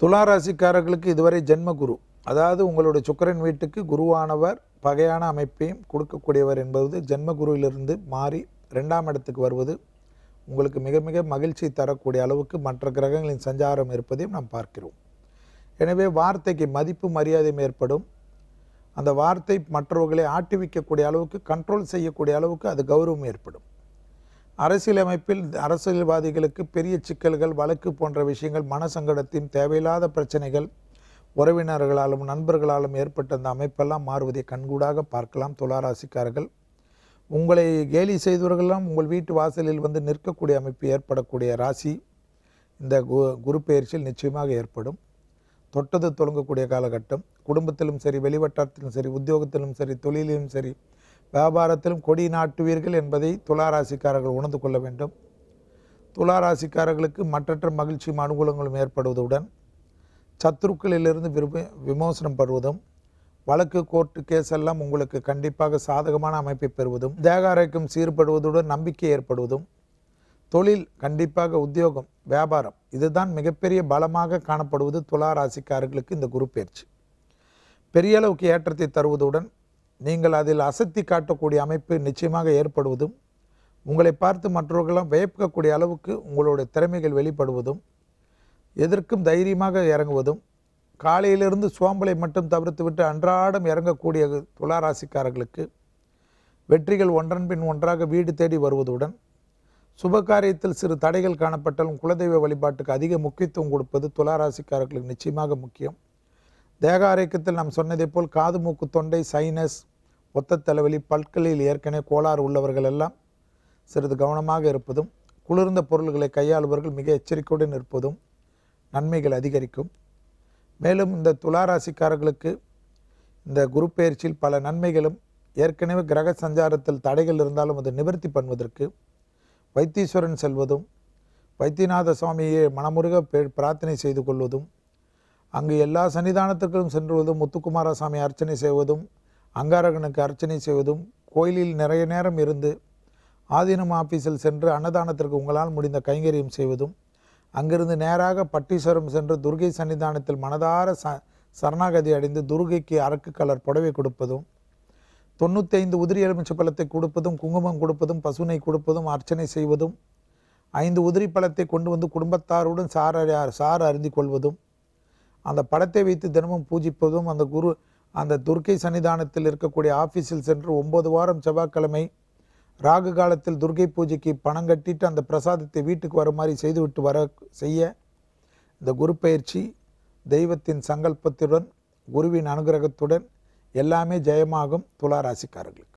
துலா ராசிக்காரர்களுக்கு இதுவரை ஜென்ம குரு அதாவது உங்களுடைய சுக்கரன் வீட்டுக்கு குருவானவர் பகையான அமைப்பையும் கொடுக்கக்கூடியவர் என்பது ஜென்ம குருவிலிருந்து மாறி ரெண்டாம் இடத்துக்கு வருவது உங்களுக்கு மிக மிக மகிழ்ச்சி தரக்கூடிய அளவுக்கு மற்ற கிரகங்களின் சஞ்சாரம் இருப்பதையும் நாம் பார்க்கிறோம். எனவே வார்த்தைக்கு மதிப்பு மரியாதையும் ஏற்படும். அந்த வார்த்தை மற்றவர்களை ஆட்டிவிக்கக்கூடிய அளவுக்கு கண்ட்ரோல் செய்யக்கூடிய அளவுக்கு அது கௌரவம் ஏற்படும். அரசியலமைப்பில் அரசியல்வாதிகளுக்கு பெரிய சிக்கல்கள் வழக்கு போன்ற விஷயங்கள் மனசங்கடத்தையும் தேவையில்லாத பிரச்சனைகள் உறவினர்களாலும் நண்பர்களாலும் ஏற்பட்ட அந்த அமைப்பெல்லாம் மாறுவதை கண்கூடாக பார்க்கலாம் துளாராசிக்காரர்கள். உங்களை கேலி செய்தவர்களெல்லாம் உங்கள் வீட்டு வாசலில் வந்து நிற்கக்கூடிய அமைப்பு ஏற்படக்கூடிய ராசி. இந்த கு குரு பயிற்சியில் நிச்சயமாக ஏற்படும். தொட்டது தொடங்கக்கூடிய காலகட்டம். குடும்பத்திலும் சரி வெளிவட்டாரத்திலும் சரி உத்தியோகத்திலும் சரி தொழிலிலும் சரி வியாபாரத்திலும் கொடி நாட்டுவீர்கள் என்பதை துளாராசிக்காரர்கள் உணர்ந்து கொள்ள வேண்டும். துளாராசிக்காரர்களுக்கு மற்றற்ற மகிழ்ச்சியும் அனுகூலங்களும் ஏற்படுவதுடன் சத்துருக்களிலிருந்து விரும்ப விமோசனம் பெறுவதும் வழக்கு கோர்ட்டு கேஸ் எல்லாம் உங்களுக்கு கண்டிப்பாக சாதகமான அமைப்பை பெறுவதும் தேகாரைக்கும் சீர்படுவதுடன் நம்பிக்கை ஏற்படுவதும் தொழில் கண்டிப்பாக உத்தியோகம் வியாபாரம் இதுதான் மிகப்பெரிய பலமாக காணப்படுவது துலா ராசிக்காரர்களுக்கு இந்த குரு பயிற்சி பெரிய அளவுக்கு ஏற்றத்தை தருவதுடன் நீங்கள் அதில் அசத்தி காட்டக்கூடிய அமைப்பு நிச்சயமாக ஏற்படுவதும் உங்களை பார்த்து மற்றவர்களெல்லாம் வியப்பிக்கக்கூடிய அளவுக்கு உங்களுடைய திறமைகள் வெளிப்படுவதும் எதற்கும் தைரியமாக இறங்குவதும் காலையிலிருந்து சோம்பலை மட்டும் தவிர்த்துவிட்டு அன்றாடம் இறங்கக்கூடிய துளாராசிக்காரர்களுக்கு வெற்றிகள் ஒன்றன் பின் ஒன்றாக வீடு தேடி வருவதுடன் சுபகாரியத்தில் சிறு தடைகள் காணப்பட்டாலும் குலதெய்வ வழிபாட்டுக்கு அதிக முக்கியத்துவம் கொடுப்பது துளாராசிக்காரர்களுக்கு நிச்சயமாக முக்கியம். தேக ஆரோக்கியத்தில் நாம் சொன்னதை போல் காது மூக்கு தொண்டை சைனஸ் ஒத்த தலைவலி பற்களில் ஏற்கனவே கோளாறு உள்ளவர்கள் எல்லாம் சிறிது கவனமாக இருப்பதும் குளிர்ந்த பொருள்களை கையாளுபவர்கள் மிக எச்சரிக்கையுடன் இருப்பதும் நன்மைகள் அதிகரிக்கும். மேலும் இந்த துளாராசிக்காரர்களுக்கு இந்த குருப்பெயர்ச்சியில் பல நன்மைகளும் ஏற்கனவே கிரக சஞ்சாரத்தில் தடைகள் இருந்தாலும் அதை நிவர்த்தி பண்ணுவதற்கு வைத்தீஸ்வரன் செல்வதும் வைத்தியநாத சுவாமியை மனமுருக பிரார்த்தனை செய்து கொள்வதும் அங்கு எல்லா சன்னிதானத்துக்கும் சென்றுவதும் முத்துக்குமாரசாமி அர்ச்சனை செய்வதும் அங்காரகனுக்கு அர்ச்சனை செய்வதும் கோயிலில் நிறைய நேரம் இருந்து ஆதீனம் ஆபீஸில் சென்று அன்னதானத்திற்கு உங்களால் முடிந்த கைங்கரியம் செய்வதும் அங்கிருந்து நேராக பட்டீஸ்வரம் சென்று துர்கை சன்னிதானத்தில் மனதார ச சரணாகதி அடைந்து துர்கைக்கு அரக்கு கலர் புடவை கொடுப்பதும் தொண்ணூத்தைந்து உதிரி எலுமிச்சை பழத்தை கொடுப்பதும் குங்குமம் கொடுப்பதும் பசுனை கொடுப்பதும் அர்ச்சனை செய்வதும் ஐந்து உதிரி பழத்தை கொண்டு வந்து குடும்பத்தாருடன் சார் சார் அருந்திக் கொள்வதும் அந்த படத்தை வைத்து தினமும் பூஜிப்பதும் அந்த குரு அந்த துர்க்கை சன்னிதானத்தில் இருக்கக்கூடிய ஆஃபீஸில் சென்று ஒன்பது வாரம் செவ்வாய்க்கிழமை ராகு காலத்தில் துர்க்கை பூஜைக்கு பணம் கட்டிட்டு அந்த பிரசாதத்தை வீட்டுக்கு வர மாதிரி செய்துவிட்டு வர செய்ய இந்த குரு பயிற்சி தெய்வத்தின் சங்கல்பத்துடன் குருவின் அனுகிரகத்துடன் எல்லாமே ஜெயமாகும் துலா ராசிக்காரர்களுக்கு.